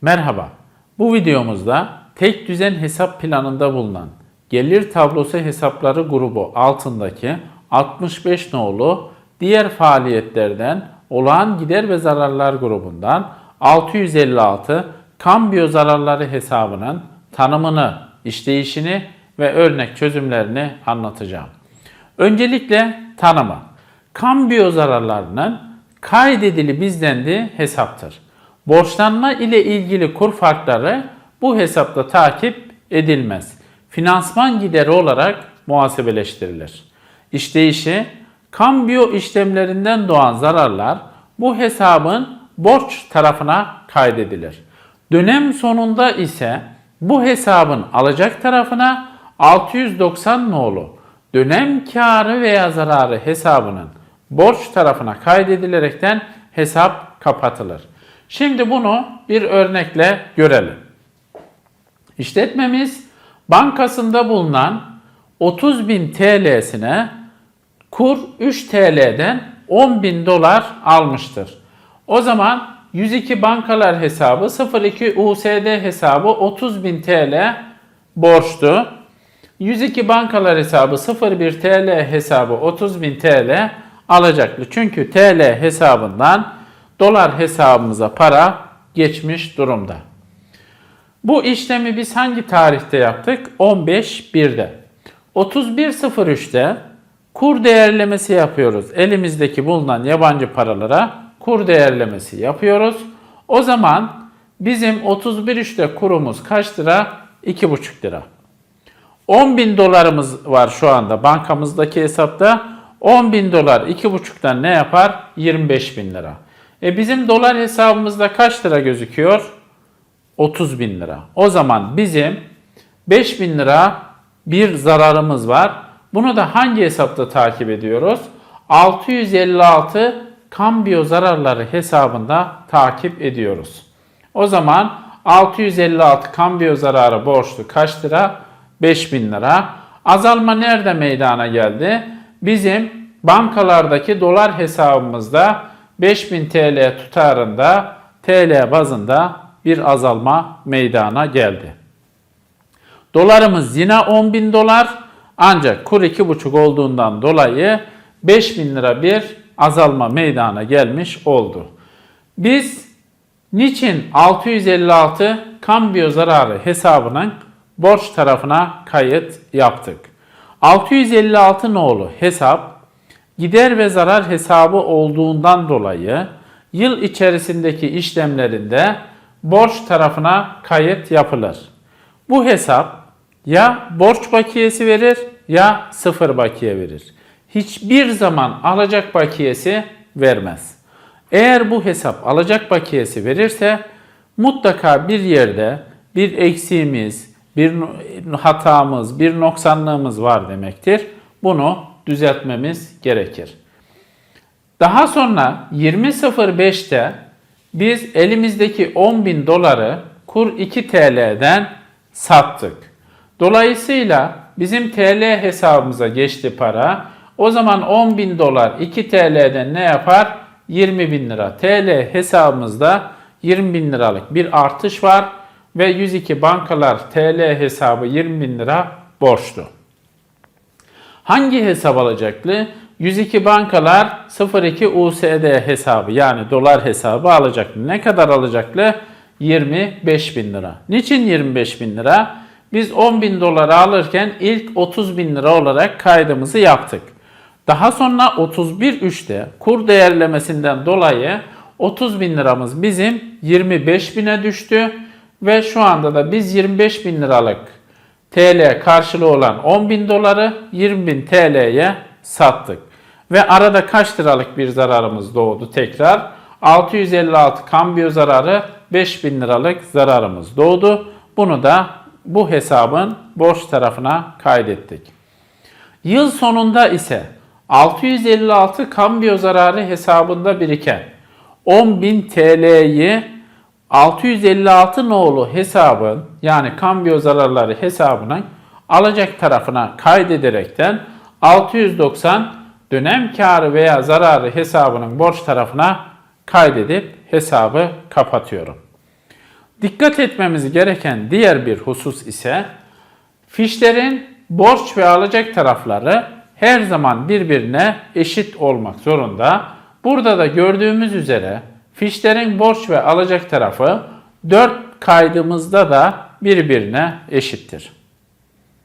Merhaba. Bu videomuzda tek düzen hesap planında bulunan gelir tablosu hesapları grubu altındaki 65 nolu diğer faaliyetlerden olağan gider ve zararlar grubundan 656 kambiyo zararları hesabının tanımını, işleyişini ve örnek çözümlerini anlatacağım. Öncelikle tanımı. Kambiyo zararlarının kaydedili bizdendiği hesaptır. Borçlanma ile ilgili kur farkları bu hesapta takip edilmez. Finansman gideri olarak muhasebeleştirilir. İşleyişi, kambiyo işlemlerinden doğan zararlar bu hesabın borç tarafına kaydedilir. Dönem sonunda ise bu hesabın alacak tarafına 690 nolu dönem karı veya zararı hesabının borç tarafına kaydedilerekten hesap kapatılır. Şimdi bunu bir örnekle görelim. İşletmemiz bankasında bulunan 30.000 TL'sine kur 3 TL'den 10.000 dolar almıştır. O zaman 102 bankalar hesabı 02 USD hesabı 30.000 TL borçtu. 102 bankalar hesabı 01 TL hesabı 30.000 TL alacaklı. Çünkü TL hesabından dolar hesabımıza para geçmiş durumda. Bu işlemi biz hangi tarihte yaptık? 15.1'de. 31.03'te kur değerlemesi yapıyoruz. Elimizdeki bulunan yabancı paralara kur değerlemesi yapıyoruz. O zaman bizim 31.3'te kurumuz kaç lira? 2,5 lira. 10 bin dolarımız var şu anda bankamızdaki hesapta. 10 bin dolar 2,5'tan ne yapar? 25 bin lira. E bizim dolar hesabımızda kaç lira gözüküyor? 30 bin lira. O zaman bizim 5 bin lira bir zararımız var. Bunu da hangi hesapta takip ediyoruz? 656 kambiyo zararları hesabında takip ediyoruz. O zaman 656 kambiyo zararı borçlu kaç lira? 5000 lira. Azalma nerede meydana geldi? Bizim bankalardaki dolar hesabımızda 5000 TL tutarında TL bazında bir azalma meydana geldi. Dolarımız yine 10.000 dolar ancak kur 2,5 olduğundan dolayı 5000 lira bir azalma meydana gelmiş oldu. Biz niçin 656 kambiyo zararı hesabının borç tarafına kayıt yaptık? 656 nolu hesap gider ve zarar hesabı olduğundan dolayı yıl içerisindeki işlemlerinde borç tarafına kayıt yapılır. Bu hesap ya borç bakiyesi verir ya sıfır bakiye verir. Hiçbir zaman alacak bakiyesi vermez. Eğer bu hesap alacak bakiyesi verirse mutlaka bir yerde bir eksiğimiz, bir hatamız, bir noksanlığımız var demektir. Bunu düzeltmemiz gerekir. Daha sonra 20.05'te biz elimizdeki 10.000 doları kur 2 TL'den sattık. Dolayısıyla bizim TL hesabımıza geçti para. O zaman 10.000 dolar 2 TL'den ne yapar? 20 bin lira. TL hesabımızda 20 bin liralık bir artış var ve 102 bankalar TL hesabı 20 bin lira borçlu. Hangi hesap alacaklı? 102 bankalar 02 USD hesabı yani dolar hesabı alacaklı. Ne kadar alacaklı? 25 bin lira. Niçin 25 bin lira? Biz 10 bin dolar alırken ilk 30 bin lira olarak kaydımızı yaptık. Daha sonra 31.3'te kur değerlemesinden dolayı 30 bin liramız bizim 25 bine düştü. Ve şu anda da biz 25 bin liralık TL karşılığı olan 10 bin doları 20 bin TL'ye sattık. Ve arada kaç liralık bir zararımız doğdu tekrar? 656 kambiyo zararı 5 bin liralık zararımız doğdu. Bunu da bu hesabın borç tarafına kaydettik. Yıl sonunda ise 656 kambiyo zararı hesabında biriken 10.000 TL'yi 656 nolu hesabın yani kambiyo zararları hesabının alacak tarafına kaydederekten 690 dönem karı veya zararı hesabının borç tarafına kaydedip hesabı kapatıyorum. Dikkat etmemiz gereken diğer bir husus ise fişlerin borç ve alacak tarafları her zaman birbirine eşit olmak zorunda. Burada da gördüğümüz üzere Fişlerin borç ve alacak tarafı 4 kaydımızda da birbirine eşittir.